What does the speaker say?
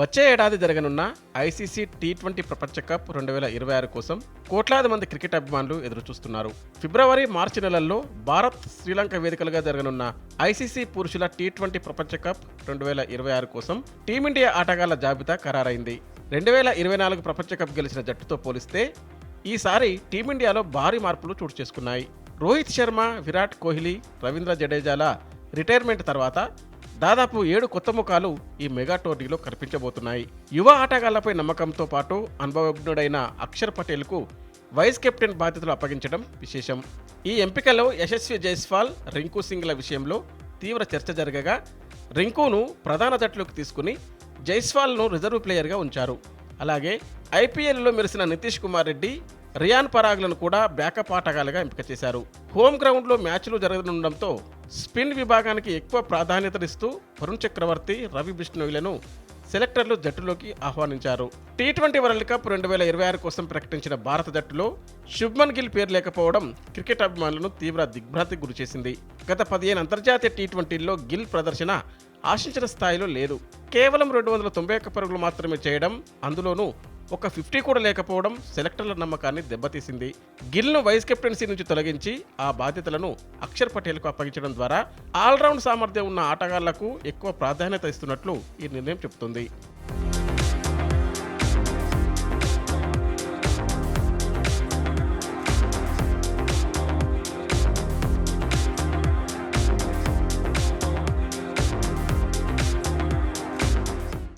వచ్చే ఏడాది జరగనున్న ఐసీసీ టీ ట్వంటీ ప్రపంచ కప్ రెండు వేల ఇరవై ఆరు కోసం కోట్లాది మంది క్రికెట్ అభిమానులు ఎదురుచూస్తున్నారు. ఫిబ్రవరి మార్చి నెలల్లో భారత్ శ్రీలంక వేదికలుగా జరగనున్న ఐసీసీ పురుషుల టీ ట్వంటీ ప్రపంచ కప్ రెండు వేల ఇరవై ఆరు కోసం టీమిండియా ఆటగాళ్ళ జాబితా ఖరారైంది. రెండు వేల ఇరవై నాలుగు ప్రపంచ కప్ గెలిచిన జట్టుతో పోలిస్తే ఈసారి టీమిండియాలో భారీ మార్పులు చోటు చేసుకున్నాయి. రోహిత్ శర్మ విరాట్ కోహ్లీ రవీంద్ర జడేజాల రిటైర్మెంట్ తర్వాత దాదాపు ఏడు కొత్త ముఖాలు ఈ మెగా టోర్నీలో కనిపించబోతున్నాయి. యువ ఆటగాళ్ళపై నమ్మకంతో పాటు అనుభవజ్ఞుడైన అక్షర్ పటేల్కు వైస్ కెప్టెన్ బాధ్యతలు అప్పగించడం విశేషం. ఈ ఎంపికలో యశస్వి జైస్వాల్ రింకు సింగ్ల విషయంలో తీవ్ర చర్చ జరగగా రింకును ప్రధాన జట్టులోకి తీసుకుని జైస్వాల్ను రిజర్వ్ ప్లేయర్గా ఉంచారు. అలాగే ఐపీఎల్లో మెరిసిన నితీష్ కుమార్ రెడ్డి రియాన్ పరాగ్లను కూడా బ్యాకప్ ఆటగాళ్ళగా ఎంపిక చేశారు. హోమ్ గ్రౌండ్లో మ్యాచ్లు జరగనుండడంతో స్పిన్ విభాగానికి ఎక్కువ ప్రాధాన్యతనిస్తూ వరుణ్ చక్రవర్తి రవి బిష్ణోయిలను సెలెక్టర్లు జట్టులోకి ఆహ్వానించారు. టీ ట్వంటీ వరల్డ్ కప్ రెండు వేల ఇరవై ఆరు కోసం ప్రకటించిన భారత జట్టులో శుభ్మన్ గిల్ పేరు లేకపోవడం క్రికెట్ అభిమానులను తీవ్ర దిగ్భ్రాంతికి గురిచేసింది గత పదిహేను అంతర్జాతీయ టీ ట్వంటీల్లో గిల్ ప్రదర్శన ఆశించిన స్థాయిలో లేదు. కేవలం రెండు వందల తొంభై ఒక్క పరుగులు మాత్రమే చేయడం అందులోనూ ఒక ఫిఫ్టీ కూడా లేకపోవడం సెలెక్టర్ల నమ్మకాన్ని దెబ్బతీసింది. గిల్ను వైస్ కెప్టెన్సీ నుంచి తొలగించి ఆ బాధ్యతలను అక్షర్ పటేల్కు అప్పగించడం ద్వారా ఆల్రౌండ్ సామర్థ్యం ఉన్న ఆటగాళ్ళకు ఎక్కువ ప్రాధాన్యత ఇస్తున్నట్లు ఈ నిర్ణయం చెబుతుంది.